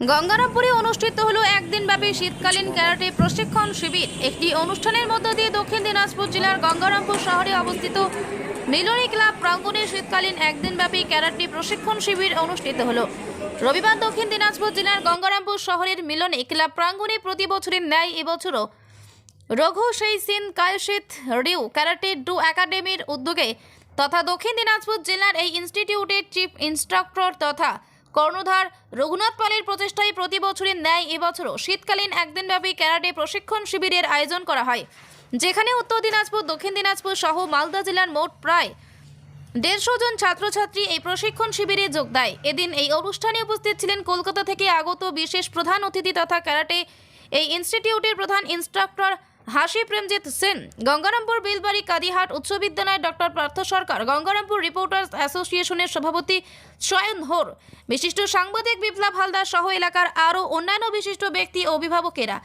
গঙ্গারামপুরে অনুষ্ঠিত হলো একদিনব্যাপী শীতকালীন ক্যারাটে প্রশিক্ষণ শিবির। একটি অনুষ্ঠানের মধ্য দিয়ে দক্ষিণ দিনাজপুর জেলার গঙ্গারামপুর শহরে অবস্থিত মিলনী ক্লাব প্রাঙ্গণে শীতকালীন একদিনব্যাপী ক্যারাটে প্রশিক্ষণ শিবির অনুষ্ঠিত হলো। রবিবার দক্ষিণ দিনাজপুর জেলার গঙ্গারামপুর শহরের মিলনী ক্লাব প্রাঙ্গণে প্রতি বছরের ন্যায় এবছরও রঘু সেই সিন কায়শিত রিউ ক্যারাটে ডু একাডেমির উদ্যোগে তথা দক্ষিণ দিনাজপুর জেলার এই ইনস্টিটিউটের চিফ ইনস্ট্রাক্টর তথা কর্ণধার রঘুনাথ পালের প্রচেষ্টায় প্রতি বছরের ন্যায় এবছরও শীতকালীন একদিনব্যাপী ক্যারাটে প্রশিক্ষণ শিবিরের আয়োজন করা হয়, যেখানে উত্তর দিনাজপুর, দক্ষিণ দিনাজপুর সহ মালদা জেলার মোট প্রায় দেড়শো জন ছাত্রছাত্রী এই প্রশিক্ষণ শিবিরে যোগ দেয়। এদিন এই অনুষ্ঠানে উপস্থিত ছিলেন কলকাতা থেকে আগত বিশেষ প্রধান অতিথি তথা ক্যারাটে এই ইনস্টিটিউটের প্রধান ইনস্ট্রাক্টর হাসি প্রেমজিৎ সেন, গঙ্গারামপুর বিলবাড়ি কাদিহাট উচ্চ বিদ্যালয়ের ডক্টর পার্থ সরকার, গঙ্গারামপুর রিপোর্টার্স অ্যাসোসিয়েশনের সভাপতি সয়ন হোর, বিশিষ্ট সাংবাদিক বিপ্লব হালদার সহ এলাকার আরও অন্যান্য বিশিষ্ট ব্যক্তি অভিভাবকেরা।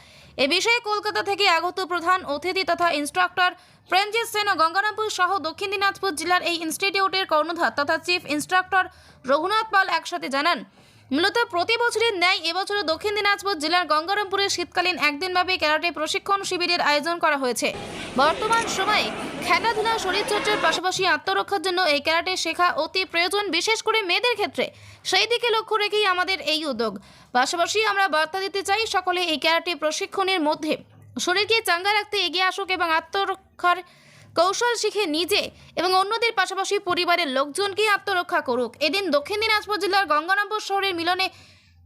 এ বিষয়ে কলকাতা থেকে আগত প্রধান অতিথি তথা ইনস্ট্রাক্টর প্রেমজিৎ সেন ও গঙ্গারামপুর সহ দক্ষিণ দিনাজপুর জেলার এই ইনস্টিটিউটের কর্ণধার তথা চিফ ইনস্ট্রাক্টর রঘুনাথ পাল একসাথে জানান মূলত প্রতি বছরের ন্যায় এবছরও দক্ষিণ দিনাজপুর জেলার গঙ্গারামপুরে শীতকালীন একদিনব্যাপী ক্যারাটে প্রশিক্ষণ শিবিরের আয়োজন করা হয়েছে। বর্তমান সময়ে খেলাধুলা, শরীরচর্চার পাশাপাশি আত্মরক্ষার জন্য এই ক্যারাটে শেখা অতি প্রয়োজন, বিশেষ করে মেয়েদের ক্ষেত্রে। সেই দিকে লক্ষ্য রেখেই আমাদের এই উদ্যোগ। পাশাপাশি আমরা বার্তা দিতে চাই সকলে এই ক্যারাটে প্রশিক্ষণের মধ্যে। শরীরকে চাঙ্গা রাখতে এগিয়ে আসুক এবং আত্মরক্ষার কৌশল শিখে নিজে এবং অন্যদের পাশাপাশি পরিবারের লোকজনকে আত্মরক্ষা করুক। এদিন দক্ষিণ দিনাজপুর জেলার গঙ্গারামপুর শহরের মিলনে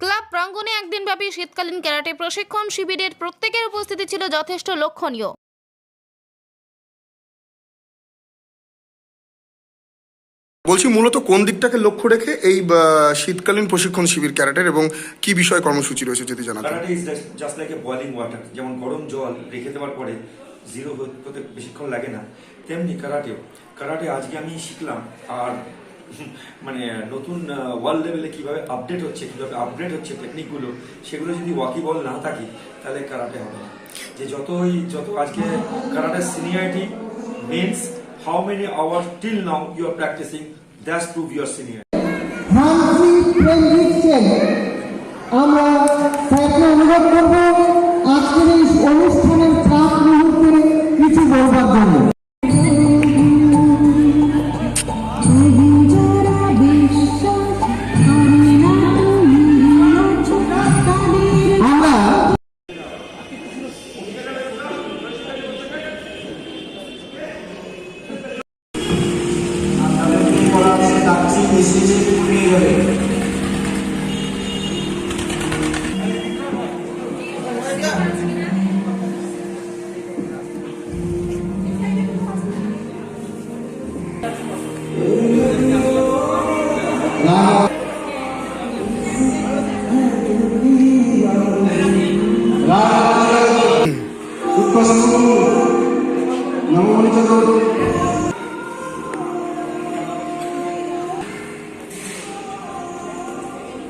ক্লাব প্রাঙ্গণে একদিনব্যাপী শীতকালীন ক্যারাটে প্রশিক্ষণ শিবিরের প্রত্যেকের উপস্থিতি ছিল যথেষ্ট লক্ষণীয়। বলছি মূলত কোন দিকটাকে লক্ষ্য রেখে এই বা, শীতকালীন প্রশিক্ষণ শিবির ক্যারাটের এবং কি বিষয়ে কর্মসূচি রয়েছে যদি karate just like a boiling water যেমন গরম জল রেখে দেওয়ার পরে জিরো হতে বেশিক্ষণ লাগে না। তেমনি কারাটেও। কারাটে আজকে আমি শিখলাম আর মানে নতুন ওয়ার্ল্ড লেভেলে কীভাবে আপডেট হচ্ছে, কীভাবে আপগ্রেড হচ্ছে টেকনিকগুলো সেগুলো যদি ওয়াকিবল না থাকে, তাহলে কারাটে হবে না। যে যতই, যত আজকে কারাটের seniority means how many hours till now you are practising that's prove your senior decision to create a.